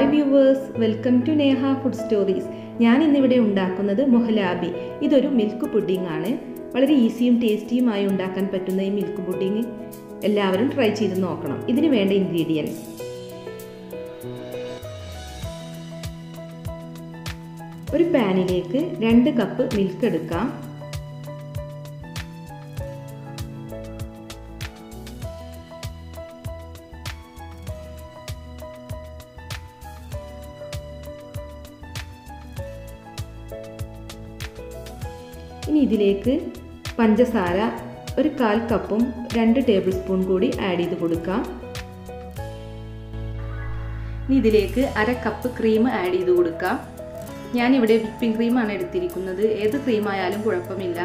Hi viewers welcome to Neha food stories. ഞാൻ ഇന്നിവിടെ ഉണ്ടാക്കുന്നത് മൊഹലാബി. ഇതൊരു മിൽക്ക് പുഡിംഗ് ആണ്. വളരെ ഈസിയും ടേസ്റ്റിയുമായി ഉണ്ടാക്കാൻ പറ്റുന്ന ഈ മിൽക്ക് പുഡിംഗ് എല്ലാവരും ട്രൈ ചെയ്ത് നോക്കണം. ഇതിന് വേണ്ട ഇൻഗ്രീഡിയൻസ്. ഒരു പാനിലേക്ക് രണ്ട് കപ്പ് മിൽക്ക് എടുക്കാം. ഇനി ഇതിലേക്ക് പഞ്ചസാര ഒരു കാൽ കപ്പും രണ്ട് ടേബിൾ സ്പൂൺ കൂടി ആഡ് ചെയ്ത് കൊടുക്കാം. ഇനി ഇതിലേക്ക് അര കപ്പ് ക്രീം ആഡ് ചെയ്ത് കൊടുക്കാം. ഞാനിവിടെ വിപ്പിംഗ് ക്രീമാണ് എടുത്തിരിക്കുന്നത്. ഏത് ക്രീം ആയാലും കുഴപ്പമില്ല.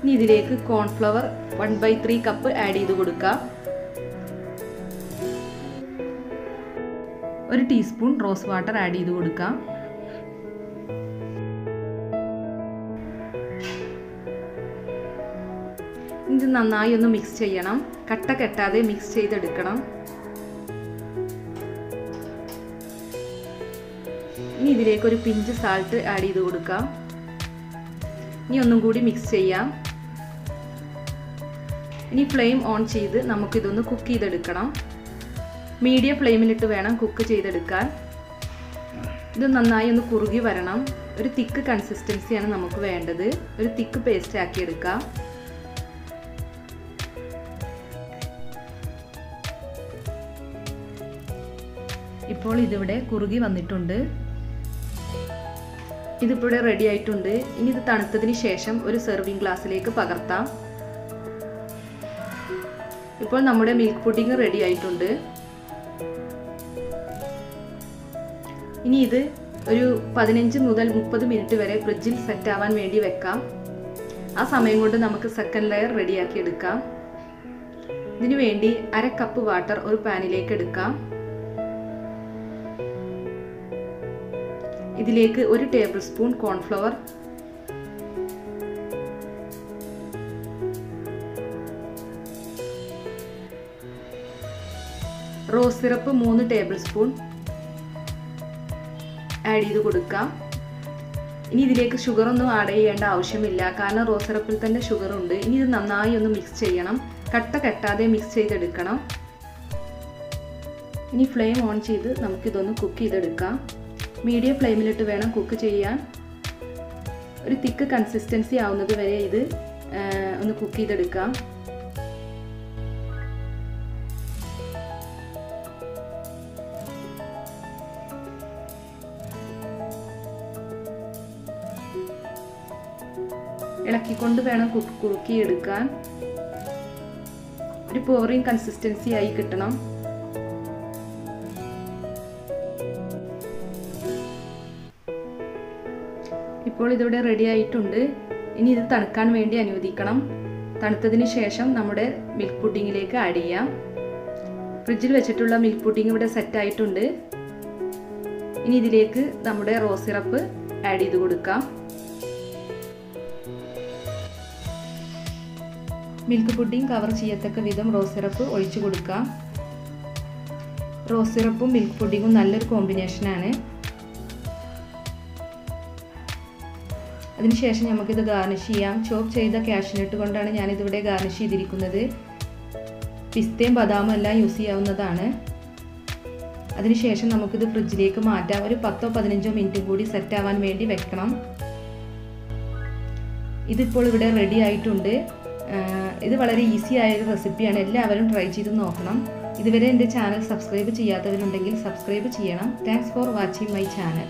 ഇനി ഇതിലേക്ക് cornflour one by three cup add ചെയ്ത് കൊടുക്കാം. ഒരു ടീസ്പൂൺ റോസ് വാട്ടർ ആഡ് ചെയ്ത് കൊടുക്കാം. ഇത് നന്നായി ഒന്ന് മിക്സ് ചെയ്യണം. കട്ട കെട്ടാതെ മിക്സ് ചെയ്തെടുക്കണം. ഇനി ഇതിലേക്ക് ഒരു പിഞ്ച് സാൾട്ട് ആഡ് ചെയ്ത് കൊടുക്കാം. ഇനി ഒന്നും കൂടി മിക്സ് ചെയ്യാം. ഇനി ഫ്ലെയിം ഓൺ ചെയ്ത് നമുക്കിതൊന്ന് കുക്ക് ചെയ്തെടുക്കണം. മീഡിയം ഫ്ലെയിമിലിട്ട് വേണം കുക്ക് ചെയ്തെടുക്കാൻ. ഇത് നന്നായി ഒന്ന് കുറുകി വരണം. ഒരു തിക്ക് കൺസിസ്റ്റൻസിയാണ് നമുക്ക് വേണ്ടത്. ഒരു തിക്ക് പേസ്റ്റ് ആക്കി എടുക്കാം. ഇപ്പോൾ ഇതിവിടെ കുറുകി വന്നിട്ടുണ്ട്. ഇതിപ്പോൾ റെഡി ആയിട്ടുണ്ട്. ഇനി ഇത് തണുത്തതിന് ശേഷം ഒരു സെർവിങ് ഗ്ലാസ്സിലേക്ക് പകർത്താം. ഇപ്പോൾ നമ്മുടെ മിൽക്ക് പുഡിംഗ് റെഡി ആയിട്ടുണ്ട്. ഇനി ഇത് ഒരു പതിനഞ്ച് മുതൽ മുപ്പത് മിനിറ്റ് വരെ ഫ്രിഡ്ജിൽ സെറ്റ് ആവാൻ വേണ്ടി വെക്കാം. ആ സമയം കൊണ്ട് നമുക്ക് സെക്കൻഡ് ലെയർ റെഡിയാക്കി എടുക്കാം. ഇതിനു വേണ്ടി അര കപ്പ് വാട്ടർ ഒരു പാനിലേക്ക് എടുക്കാം. ഇതിലേക്ക് ഒരു tablespoon cornflour rose syrup മൂന്ന് ടേബിൾ സ്പൂൺ ആഡ് ചെയ്ത് കൊടുക്കാം. ഇനി ഇതിലേക്ക് ഷുഗർ ഒന്നും ആഡ് ചെയ്യേണ്ട ആവശ്യമില്ല. കാരണം റോസറപ്പിൽ സിറപ്പിൽ തന്നെ ഷുഗർ ഉണ്ട്. ഇനി ഇത് നന്നായി ഒന്ന് മിക്സ് ചെയ്യണം. കട്ട കെട്ടാതെ മിക്സ് ചെയ്തെടുക്കണം. ഇനി ഫ്ലെയിം ഓൺ ചെയ്ത് നമുക്കിതൊന്ന് കുക്ക് ചെയ്തെടുക്കാം. മീഡിയം ഫ്ലെയിമിലിട്ട് വേണം കുക്ക് ചെയ്യാൻ. ഒരു തിക്ക് കൺസിസ്റ്റൻസി ആവുന്നത് വരെ ഇത് ഒന്ന് കുക്ക് ചെയ്തെടുക്കാം. ഇളക്കിക്കൊണ്ട് വേണം കുറുക്കിയെടുക്കാൻ. ഒരു പോറിങ് കൺസിസ്റ്റൻസി ആയി കിട്ടണം. ഇപ്പോൾ ഇതിവിടെ റെഡി ആയിട്ടുണ്ട്. ഇനി ഇത് തണുക്കാൻ വേണ്ടി അനുവദിക്കണം. തണുത്തതിന് ശേഷം നമ്മുടെ മിൽക്ക് പുഡിങ്ങിലേക്ക് ആഡ് ചെയ്യാം. ഫ്രിഡ്ജിൽ വെച്ചിട്ടുള്ള മിൽക്ക് പുഡിങ് ഇവിടെ സെറ്റ് ആയിട്ടുണ്ട്. ഇനി ഇതിലേക്ക് നമ്മുടെ റോസ് സിറപ്പ് ആഡ് ചെയ്ത് കൊടുക്കാം. മിൽക്ക് പുഡിംഗ് കവർ ചെയ്യത്തക്ക വിധം റോസ് സിറപ്പ് ഒഴിച്ചു കൊടുക്കാം. റോസ് സിറപ്പും മിൽക്ക് പുഡിങ്ങും നല്ലൊരു കോമ്പിനേഷനാണ്. അതിനുശേഷം നമുക്കിത് ഗാർണിഷ് ചെയ്യാം. ചോപ്പ് ചെയ്ത കാഷ്നട്ട് കൊണ്ടാണ് ഞാനിതിവിടെ ഗാർണിഷ് ചെയ്തിരിക്കുന്നത്. പിസ്തയും ബദാമും എല്ലാം യൂസ് ചെയ്യാവുന്നതാണ്. അതിനുശേഷം നമുക്കിത് ഫ്രിഡ്ജിലേക്ക് മാറ്റാം. ഒരു പത്തോ പതിനഞ്ചോ മിനിറ്റും കൂടി സെറ്റ് ആവാൻ വേണ്ടി വെക്കണം. ഇതിപ്പോൾ ഇവിടെ റെഡി ആയിട്ടുണ്ട്. ഇത് വളരെ ഈസി ആയൊരു റെസിപ്പിയാണ്. എല്ലാവരും ട്രൈ ചെയ്ത് നോക്കണം. ഇതുവരെ എന്റെ ചാനൽ സബ്സ്ക്രൈബ് ചെയ്യാത്തവരുണ്ടെങ്കിൽ സബ്സ്ക്രൈബ് ചെയ്യണം. Thanks for watching my channel